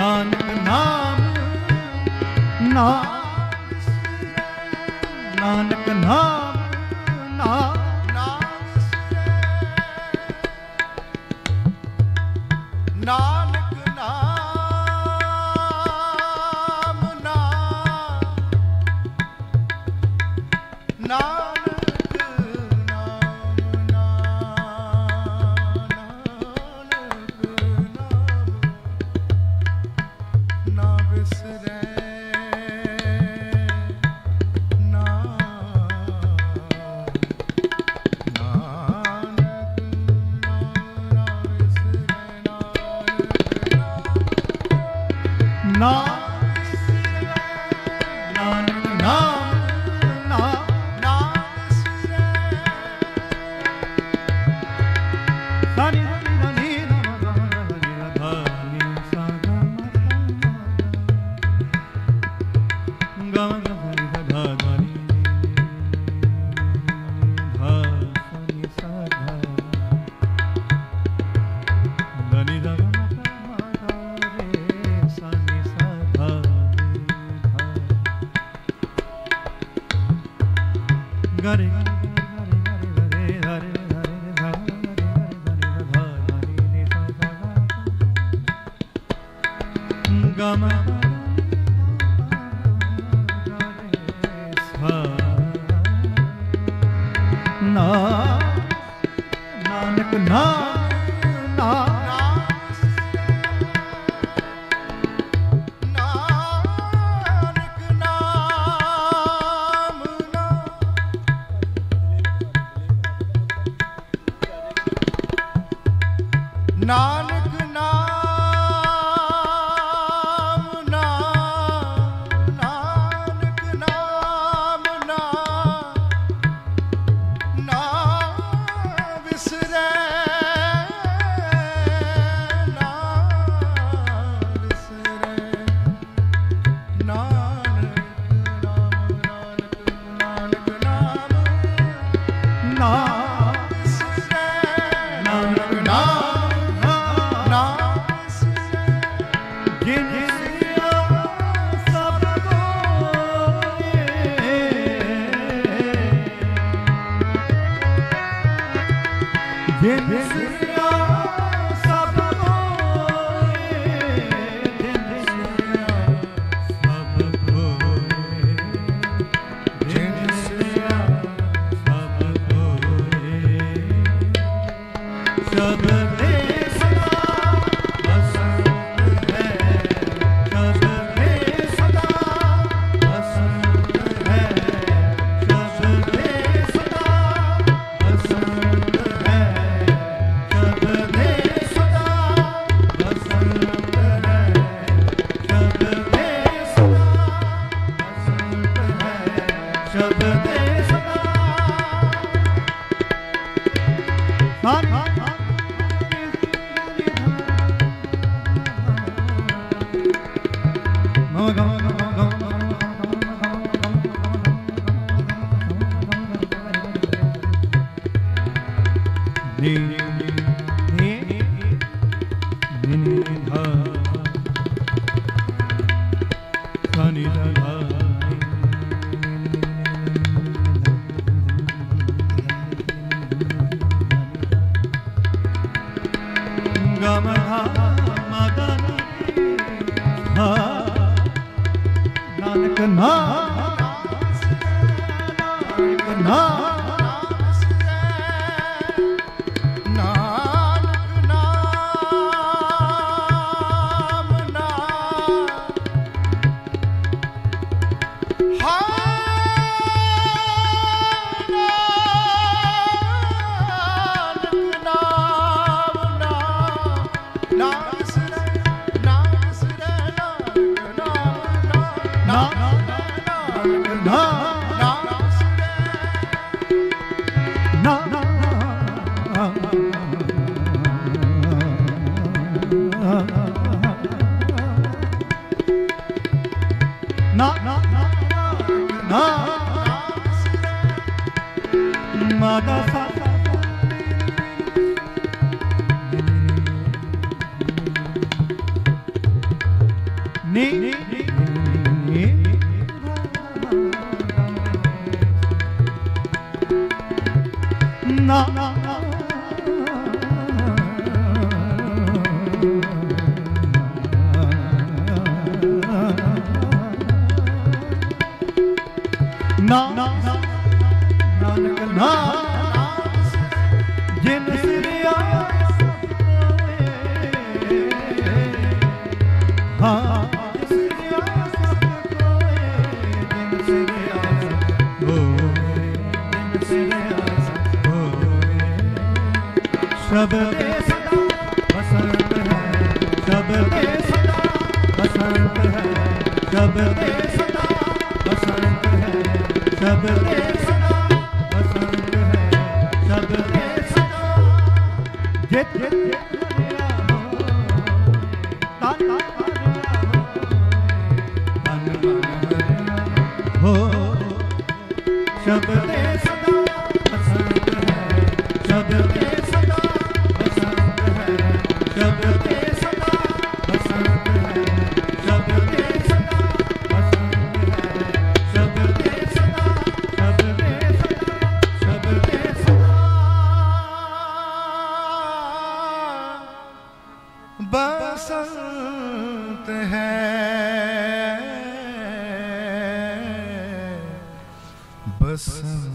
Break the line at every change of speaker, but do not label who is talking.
ਨਾਨਕ ਨਾਮ ਨਾਮ
nó. గరి గమ Give me हाँ no, no. ਨਾ
ਜਿਨ ਸਿਰਿਆ ਹਾਂ ਸਭ
ਦੇ ਸਦਾ ਵਸੰਤ ਹੈ ਸਭ ਦੇ ਸਦਾ ਵਸੰਤ ਹੈ ਸਭ ਦੇ ਸਦਾ ਵਸੰਤ ਹੈ ਸਭ ਦੇ ਜਗਦੇ ਸਦਾ। ਜਿਤ ਜਿਤ ਸ਼ਬਦ ਸਦਾ ਅਸੰਗ ਹੈ। ਸ਼ਬਦ
ਬਸੰਤ ਹੈ ਬਸੰਤ